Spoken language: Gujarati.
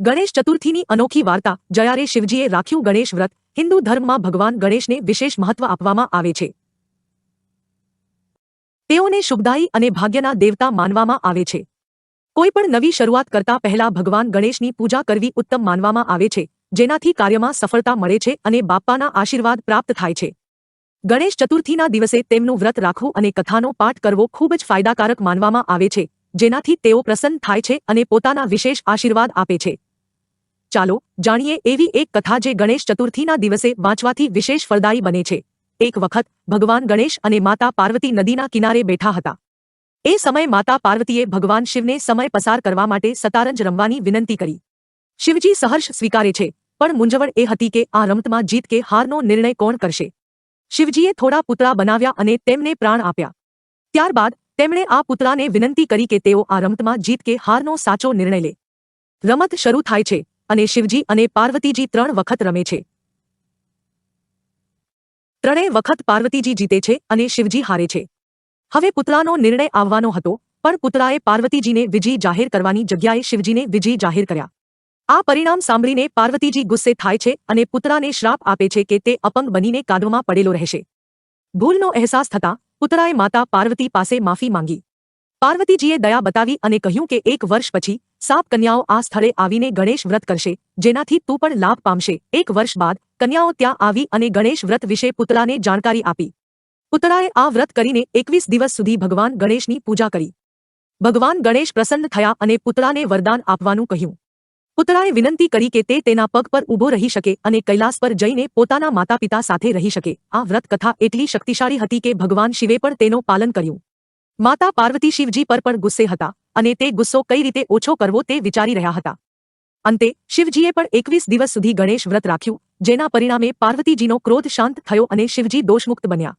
ગણેશ ચતુર્થીની અનોખી વાર્તા જયારે શિવજીએ રાખ્યું ગણેશ વ્રત, હિન્દુ ધર્મમાં ભગવાન ગણેશને વિશેષ મહત્વ આપવામાં આવે છે. તેઓને શુભદાયી અને ભાગ્યના દેવતા માનવામાં આવે છે. કોઈ પણ નવી શરૂઆત કરતા પહેલા ભગવાન ગણેશની પૂજા કરવી ઉત્તમ માનવામાં આવે છે, જેનાથી કાર્યમાં સફળતા મળે છે અને બાપ્પાના આશીર્વાદ પ્રાપ્ત થાય છે. ગણેશ ચતુર્થીના દિવસે તેમનું વ્રત રાખવું અને કથાનો પાઠ કરવો ખૂબ જ ફાયદાકારક માનવામાં આવે છે, જેનાથી તેઓ પ્રસન્ન થાય છે અને પોતાના વિશેષ આશીર્વાદ આપે છે. ચાલો જાણીએ એવી એક કથા જે ગણેશ ચતુર્થીના દિવસે વાંચવાથી વિશેષ ફળદાયી બને છે. એક વખત ભગવાન ગણેશ અને માતા પાર્વતી નદીના કિનારે બેઠા હતા. એ સમયે માતા પાર્વતીએ ભગવાન શિવને સમય પસાર કરવા માટે સતારંજ રમવાની વિનંતી કરી. શિવજી સહર્ષ સ્વીકારે છે, પણ મૂંઝવણ એ હતી કે આ રમતમાં જીત કે હારનો નિર્ણય કોણ કરશે? શિવજીએ થોડા પુતળા બનાવ્યા અને તેમને પ્રાણ આપ્યા. ત્યારબાદ તેમણે આ પુતળાને વિનંતી કરી કે તેઓ આ રમતમાં જીત કે હારનો સાચો નિર્ણય લે. રમત શરૂ થાય છે અને શિવજી અને પાર્વતીજી ત્રણ વખત રમે છે. ત્રણેય વખત પાર્વતીજી જીતે છે અને શિવજી હારે છે. હવે પુતળાનો નિર્ણય આવવાનો હતો, પણ પુતળાએ પાર્વતીજીને વિજય જાહેર કરવાની જગ્યાએ શિવજીને વિજય જાહેર કર્યા. આ પરિણામ સાંભળીને પાર્વતીજી ગુસ્સે થાય છે અને પુતળાને શ્રાપ આપે છે કે તે અપંગ બનીને કાદવમાં પડેલો રહેશે. ભૂલનો અહેસાસ થતાં પુતળાએ માતા પાર્વતી પાસે માફી માંગી. પાર્વતીજીએ દયા બતાવી અને કહ્યું કે એક વર્ષ પછી સાપ કન્યાઓ આ સ્થળે આવીને ગણેશ વ્રત કરશે, જેનાથી તું પણ લાભ પામશે. એક વર્ષ બાદ કન્યાઓ ત્યાં આવી અને ગણેશ વ્રત વિશે પુતળાને જાણકારી આપી. પુતળાએ આ વ્રત કરીને એકવીસ દિવસ સુધી ભગવાન ગણેશની પૂજા કરી. ભગવાન ગણેશ પ્રસન્ન થયા અને પુતળાને વરદાન આપવાનું કહ્યું. પુતળાએ વિનંતી કરી કે તે તેના પગ પર ઊભો રહી શકે અને કૈલાસ પર જઈને પોતાના માતાપિતા સાથે રહી શકે. આ વ્રત કથા એટલી શક્તિશાળી હતી કે ભગવાન શિવે પણ તેનો પાલન કર્યું. માતા પાર્વતી શિવજી પર પણ ગુસ્સે હતા અને તે ગુસ્સો કઈ રીતે ઓછો કરવો તે વિચારી રહ્યા હતા. અંતે, શિવજીએ પણ એકવીસ દિવસ સુધી ગણેશ વ્રત રાખ્યું, જેના પરિણામે પાર્વતીજીનો ક્રોધ શાંત થયો અને શિવજી દોષમુક્ત બન્યા.